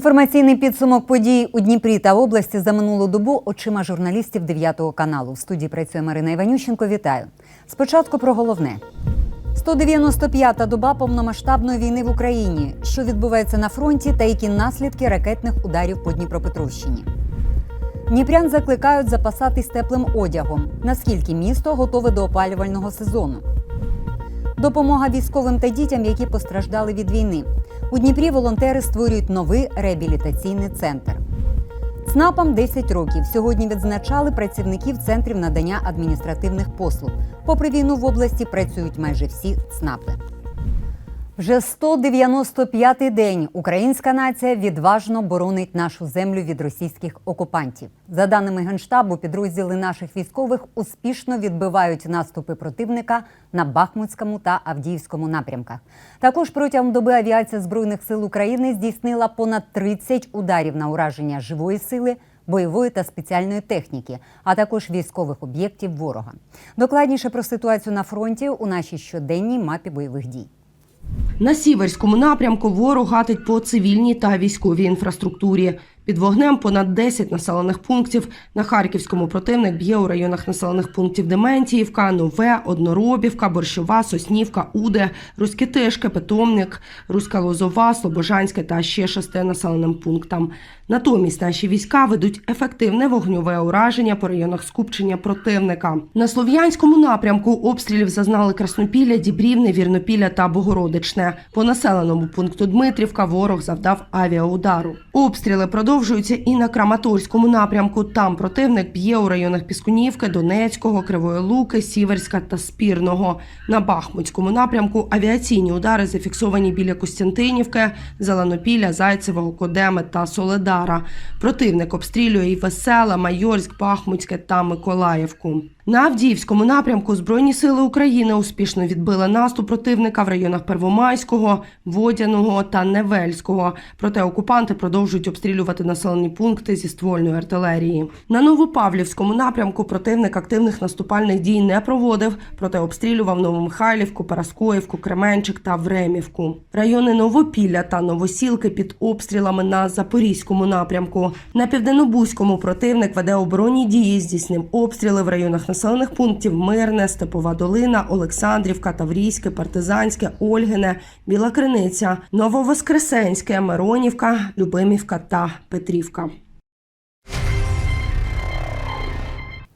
Інформаційний підсумок подій у Дніпрі та області за минулу добу очима журналістів 9 каналу. В студії працює Марина Іванющенко. Вітаю. Спочатку про головне. 195-та доба повномасштабної війни в Україні. Що відбувається на фронті та які наслідки ракетних ударів по Дніпропетровщині. Дніпрян закликають запасатись теплим одягом. Наскільки місто готове до опалювального сезону? Допомога військовим та дітям, які постраждали від війни. У Дніпрі волонтери створюють новий реабілітаційний центр. ЦНАПам 10 років. Сьогодні відзначали працівників центрів надання адміністративних послуг. Попри війну в області працюють майже всі ЦНАПи. Вже 195-й день українська нація відважно боронить нашу землю від російських окупантів. За даними генштабу, підрозділи наших військових успішно відбивають наступи противника на Бахмутському та Авдіївському напрямках. Також протягом доби авіація збройних сил України здійснила понад 30 ударів на ураження живої сили. Бойової та спеціальної техніки, а також військових об'єктів ворога. Докладніше про ситуацію на фронті у нашій щоденній мапі бойових дій. На сіверському напрямку ворог гатить по цивільній та військовій інфраструктурі. Під вогнем понад 10 населених пунктів. На Харківському противник б'є у районах населених пунктів Дементіївка, Нове, Одноробівка, Борщова, Соснівка, Уде, Руське Питомник, Руська Лозова, Слобожанське та ще шести населеним пунктам. Натомість наші війська ведуть ефективне вогньове ураження по районах скупчення противника. На слов'янському напрямку обстрілів зазнали Краснопілля, Дібрівне, Вірнопілля та Богородичне. По населеному пункту Дмитрівка ворог завдав авіаудару. Обстріли продовжуються і на Краматорському напрямку. Там противник б'є у районах Піскунівки, Донецького, Кривої Луки, Сіверська та Спірного. На Бахмутському напрямку авіаційні удари зафіксовані біля Костянтинівки, Зеленопілля, Зайцевого, Кодеми та Соледара. Противник обстрілює і Весела, Майорськ, Бахмутське та Миколаївку. На Авдіївському напрямку Збройні сили України успішно відбили наступ противника в районах Первомайського, Водяного та Невельського. Проте окупанти продовжують обстрілювати населені пункти зі ствольної артилерії. На Новопавлівському напрямку противник активних наступальних дій не проводив, проте обстрілював Новомихайлівку, Параскоївку, Кременчик та Времівку. Райони Новопілля та Новосілки під обстрілами на Запорізькому напрямку. На південнобузькому противник веде оборонні дії, здійснив обстріли в районах населених пунктів Мирне, Степова Долина, Олександрівка, Таврійське, Партизанське, Ольгине, Біла Криниця, Нововоскресенське, Миронівка, Любимівка та Петрівка.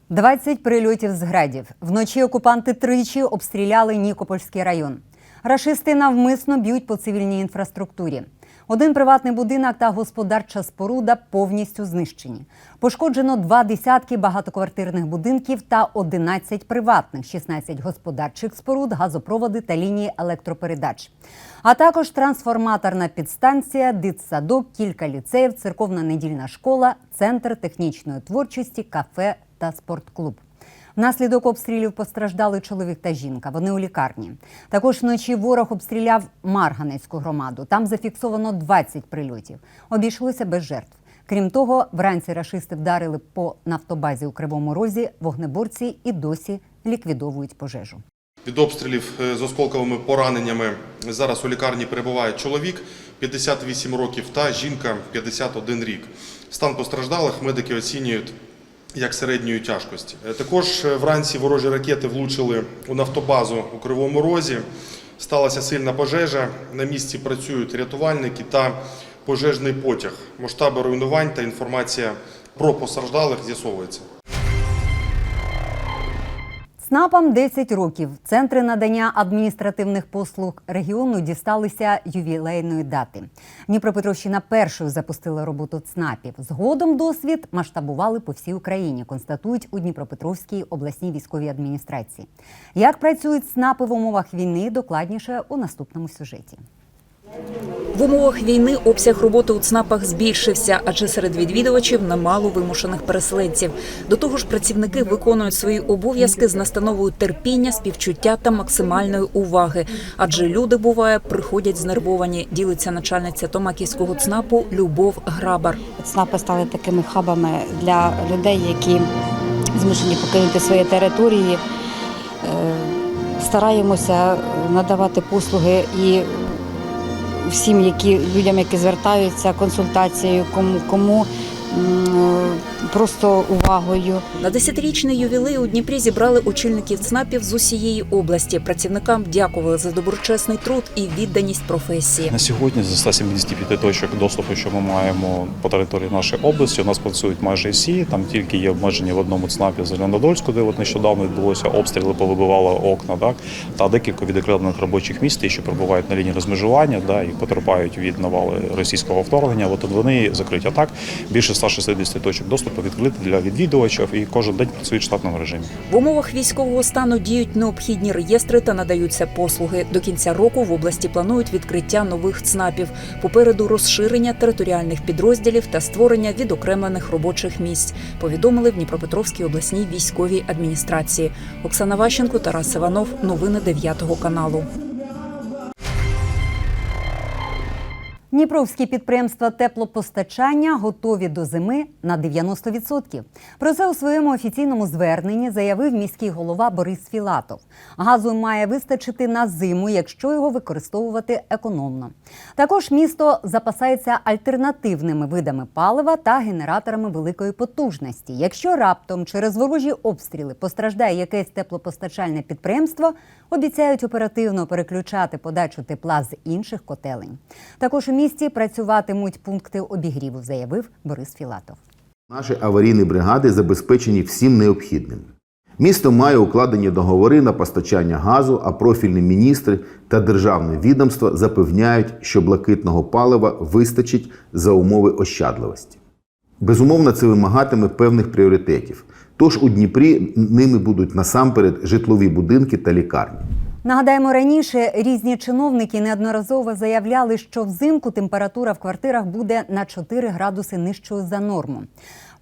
20 прильотів з градів. Вночі окупанти тричі обстріляли Нікопольський район. Рашисти навмисно б'ють по цивільній інфраструктурі. Один приватний будинок та господарча споруда повністю знищені. Пошкоджено два десятки багатоквартирних будинків та 11 приватних, 16 господарчих споруд, газопроводи та лінії електропередач. А також трансформаторна підстанція, дитсадок, кілька ліцеїв, церковна недільна школа, центр технічної творчості, кафе та спортклуб. Внаслідок обстрілів постраждали чоловік та жінка. Вони у лікарні. Також вночі ворог обстріляв Марганецьку громаду. Там зафіксовано 20 прильотів. Обійшлося без жертв. Крім того, вранці рашисти вдарили по нафтобазі у Кривому Розі. Вогнеборці і досі ліквідовують пожежу. Від обстрілів е, з осколковими пораненнями зараз у лікарні перебуває чоловік 58 років та жінка 51 рік. Стан постраждалих медики оцінюють як середньої тяжкості. Е, Також е, вранці ворожі ракети влучили у нафтобазу у Кривому Розі. Сталася сильна пожежа. На місці працюють рятувальники та пожежний потяг. Масштаби руйнувань та інформація про постраждалих з'ясовується. ЦНАПам 10 років. Центри надання адміністративних послуг регіону дісталися ювілейної дати. Дніпропетровщина першою запустила роботу ЦНАПів. Згодом досвід масштабували по всій Україні, констатують у Дніпропетровській обласній військовій адміністрації. Як працюють ЦНАПи в умовах війни, докладніше у наступному сюжеті. В умовах війни обсяг роботи у ЦНАПах збільшився, адже серед відвідувачів немало вимушених переселенців. До того ж, працівники виконують свої обов'язки з настановою терпіння, співчуття та максимальної уваги. Адже люди буває приходять знервовані. Ділиться начальниця Томаківського ЦНАПу Любов Грабар. ЦНАПи стали такими хабами для людей, які змушені покинути свої території. Е, Стараємося надавати послуги і всім, які людям, які звертаються консультацією, кому кому просто увагою. На десятирічний ювілей у Дніпрі зібрали очільників ЦНАПів з усієї області. Працівникам дякували за доброчесний труд і відданість професії. На сьогодні зі 175 точок доступу, що ми маємо по території нашої області, у нас працюють майже всі. Там тільки є обмеження в одному ЦНАПі в Зеленодольську, де от нещодавно відбулося обстріли, повибивало окна, так та декілька відокремлених робочих місць, що перебувають на лінії розмежування, да, і потерпають від навали російського вторгнення. От вони закриті. А так більше 160 точок доступу відкриті для відвідувачів, і кожен день працюють в штатному режимі. В умовах військового стану діють необхідні реєстри та надаються послуги. До кінця року в області планують відкриття нових ЦНАПів. Попереду розширення територіальних підрозділів та створення відокремлених робочих місць. Повідомили в Дніпропетровській обласній військовій адміністрації. Оксана Ващенко, Тарас Іванов. Новини 9 каналу. Дніпровські підприємства теплопостачання готові до зими на 90%. Про це у своєму офіційному зверненні заявив міський голова Борис Філатов. Газу має вистачити на зиму, якщо його використовувати економно. Також місто запасається альтернативними видами палива та генераторами великої потужності. Якщо раптом через ворожі обстріли постраждає якесь теплопостачальне підприємство, обіцяють оперативно переключати подачу тепла з інших котелень. Також у місті працюватимуть пункти обігріву, заявив Борис Філатов. Наші аварійні бригади забезпечені всім необхідним. Місто має укладені договори на постачання газу, а профільні міністри та державне відомство запевняють, що блакитного палива вистачить за умови ощадливості. Безумовно, це вимагатиме певних пріоритетів. Тож у Дніпрі ними будуть насамперед житлові будинки та лікарні. Нагадаємо, раніше різні чиновники неодноразово заявляли, що взимку температура в квартирах буде на 4 градуси нижчою за норму.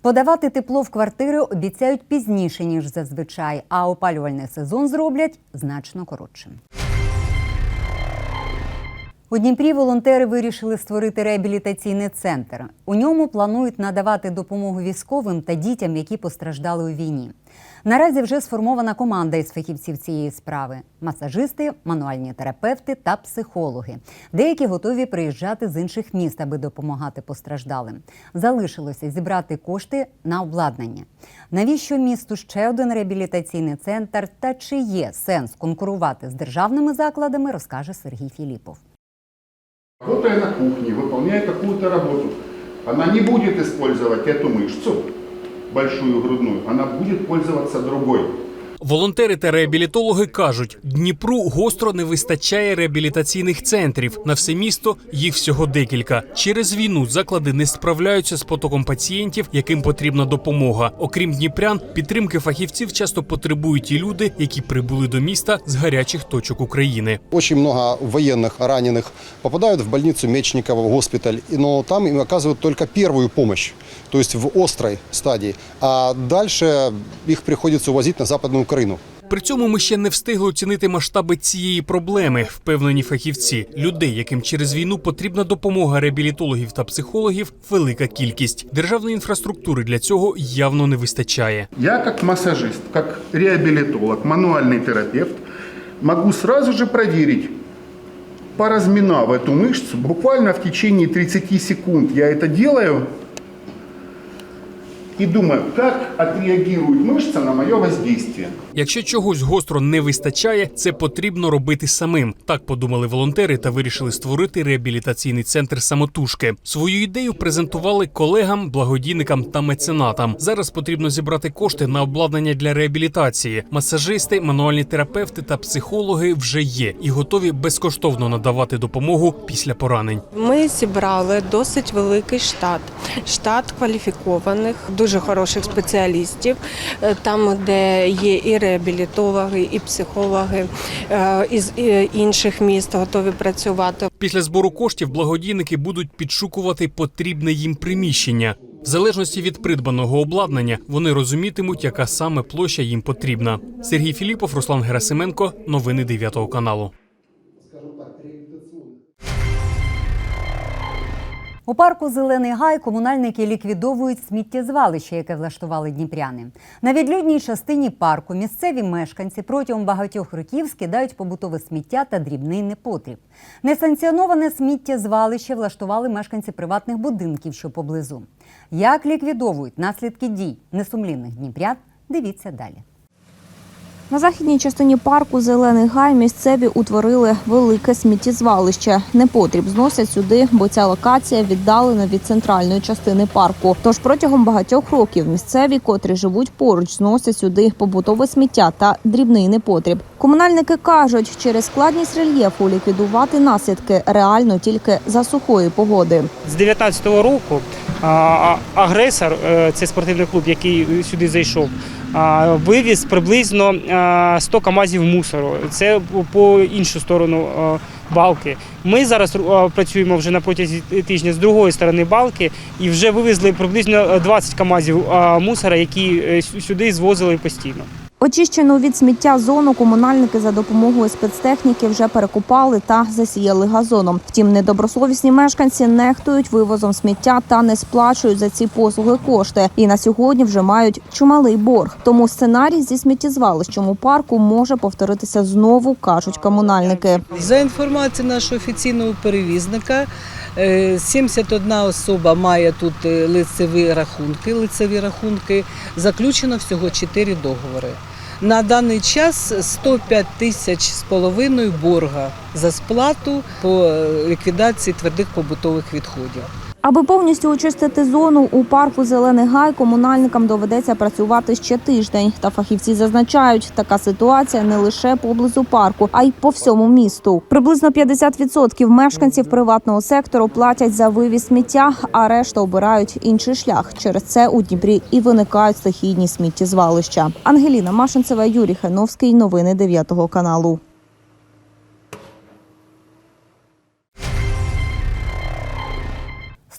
Подавати тепло в квартири обіцяють пізніше ніж зазвичай, а опалювальний сезон зроблять значно коротшим. У Дніпрі волонтери вирішили створити реабілітаційний центр. У ньому планують надавати допомогу військовим та дітям, які постраждали у війні. Наразі вже сформована команда із фахівців цієї справи: масажисти, мануальні терапевти та психологи. Деякі готові приїжджати з інших міст, аби допомагати постраждалим. Залишилося зібрати кошти на обладнання. Навіщо місту ще один реабілітаційний центр та чи є сенс конкурувати з державними закладами, розкаже Сергій Філіпов. Работая на кухне, выполняя какую-то работу, она не будет использовать эту мышцу, большую грудную, она будет пользоваться другой. Волонтери та реабілітологи кажуть, Дніпру гостро не вистачає реабілітаційних центрів. На все місто їх всього декілька. Через війну заклади не справляються з потоком пацієнтів, яким потрібна допомога. Окрім дніпрян, підтримки фахівців часто потребують і люди, які прибули до міста з гарячих точок України. Очень много военных раненых попадают в больницу Мечникова, в госпиталь, и- но там им оказывают только первую помощь, то есть в острой стадии. А дальше их приходится увозить на Западную Украину. При цьому ми ще не встигли оцінити масштаби цієї проблеми, впевнені фахівці. Людей, яким через війну потрібна допомога реабілітологів та психологів, велика кількість. Державної інфраструктури для цього явно не вистачає. Я как массажист, как реабилитолог, мануальный терапевт могу сразу же проверить, поразминав эту мышцу, буквально в течение 30 секунд я это делаю и думаю, как отреагирует мышца на мое воздействие. Якщо чогось гостро не вистачає, це потрібно робити самим. Так подумали волонтери та вирішили створити реабілітаційний центр самотужки. Свою ідею презентували колегам, благодійникам та меценатам. Зараз потрібно зібрати кошти на обладнання для реабілітації. Масажисти, мануальні терапевти та психологи вже є і готові безкоштовно надавати допомогу після поранень. Ми зібрали досить великий штат, штат кваліфікованих, дуже хороших спеціалістів, е, там, де є і реабілітологи, і психологи е, із е, інших міст готові працювати. Після збору коштів благодійники будуть підшукувати потрібне їм приміщення. В залежності від придбаного обладнання вони розумітимуть, яка саме площа їм потрібна. Сергій Філіпов, Руслан Герасименко, новини 9 каналу. У парку Зелений гай комунальники ліквідовують сміттєзвалище, яке влаштували дніпряни. На відлюдній частині парку місцеві мешканці протягом багатьох років скидають побутове сміття та дрібний непотріб. Несанкціоноване сміттєзвалище влаштували мешканці приватних будинків, що поблизу. Як ліквідовують наслідки дій несумлінних дніпрян, дивіться далі. На західній частині парку Зелений гай місцеві утворили велике сміттєзвалище. Непотріб зносять сюди, бо ця локація віддалена від центральної частини парку. Тож протягом багатьох років місцеві, котрі живуть поруч, зносять сюди побутове сміття та дрібний непотріб. Комунальники кажуть, через складність рельєфу ліквідувати наслідки реально тільки за сухої погоди. З 19-го року агресор, е, це спортивний клуб, який сюди зайшов, вивіз приблизно а, 100 камазів мусору. Це по іншу сторону балки. Ми зараз працюємо вже на протязі тижня з другої сторони балки і вже вивезли приблизно 20 камазів мусора, які е, сюди звозили постійно. Очищену від сміття зону комунальники за допомогою спецтехніки вже перекопали та засіяли газоном. Втім, недобросовісні мешканці нехтують вивозом сміття та не сплачують за ці послуги кошти. І на сьогодні вже мають чималий борг. Тому сценарій зі сміттєзвалищем у парку може повторитися знову, кажуть комунальники. За інформацією нашого офіційного перевізника, е, 71 особа має тут е, лицеві рахунки. Лицеві рахунки заключено всього 4 договори. На даний час 105 тисяч з половиною борга за сплату по е, ліквідації твердих побутових відходів. Аби повністю очистити зону у парку Зелений гай, комунальникам доведеться працювати ще тиждень. Та фахівці зазначають, така ситуація не лише поблизу парку, а й по всьому місту. Приблизно 50% мешканців приватного сектору платять за вивіз сміття, а решта обирають інший шлях. Через це у Дніпрі і виникають стихійні сміттєзвалища. Ангеліна Машинцева, Юрій Хановський. Новини 9 каналу.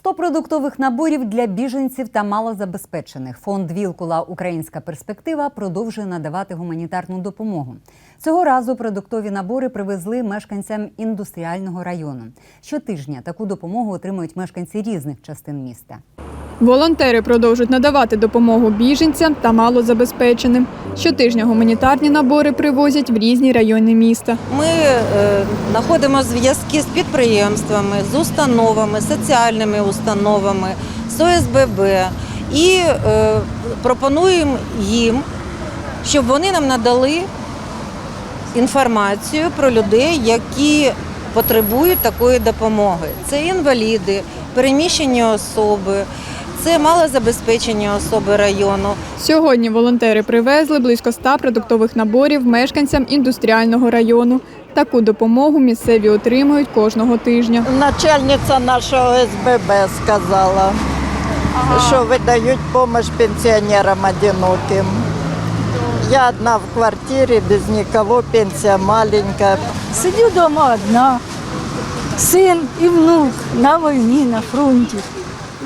Сто продуктових наборів для біженців та малозабезпечених. Фонд Вілкула Українська перспектива продовжує надавати гуманітарну допомогу. Цього разу продуктові набори привезли мешканцям індустріального району. Щотижня таку допомогу отримують мешканці різних частин міста. Волонтери продовжують надавати допомогу біженцям та малозабезпеченим. Щотижня гуманітарні набори привозять в різні райони міста. Ми е, знаходимо зв'язки з підприємствами, з установами, соціальними установами, з ОСББ і е, пропонуємо їм, щоб вони нам надали інформацію про людей, які потребують такої допомоги. Це інваліди, переміщені особи, це малозабезпечені особи району. Сьогодні волонтери привезли близько 100 продуктових наборів мешканцям індустріального району. Таку допомогу місцеві отримують кожного тижня. Начальниця нашого СББ сказала, що видають допомогу пенсіонерам одиноким. Я одна в квартирі, без нікого, пенсія маленька. Сидю вдома одна, син і внук на війні, на фронті.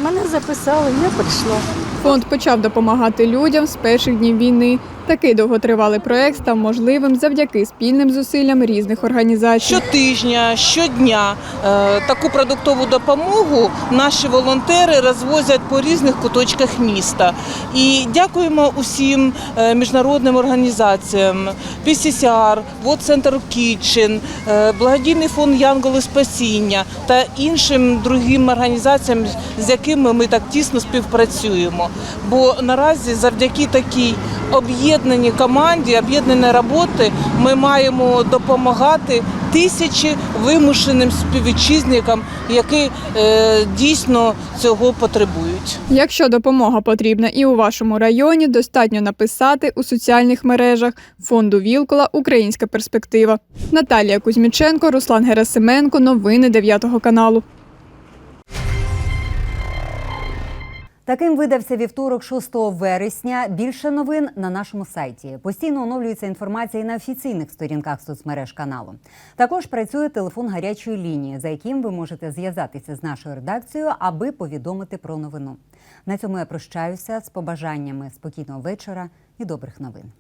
Мене записали, я прийшла. Фонд почав допомагати людям з перших днів війни. Такий довготривалий проект став можливим завдяки спільним зусиллям різних організацій. Щотижня, щодня е, таку продуктову допомогу наші волонтери розвозять по різних куточках міста. І дякуємо усім е, міжнародним організаціям, PCCR, Вот Center Kitchen, е, благодійний фонд Янголи Спасіння та іншим другим організаціям, з якими ми так тісно співпрацюємо. Бо наразі завдяки такій об'єднаній команді, об'єднаної роботи ми маємо допомагати тисячі вимушеним співвітчизникам, які е, дійсно цього потребують. Якщо допомога потрібна і у вашому районі, достатньо написати у соціальних мережах фонду Вілкола Українська перспектива. Наталія Кузьміченко, Руслан Герасименко. Новини 9 каналу. Таким видався вівторок 6 вересня. Більше новин на нашому сайті. Постійно оновлюється інформація і на офіційних сторінках соцмереж каналу. Також працює телефон гарячої лінії, за яким ви можете зв'язатися з нашою редакцією, аби повідомити про новину. На цьому я прощаюся з побажаннями спокійного вечора і добрих новин.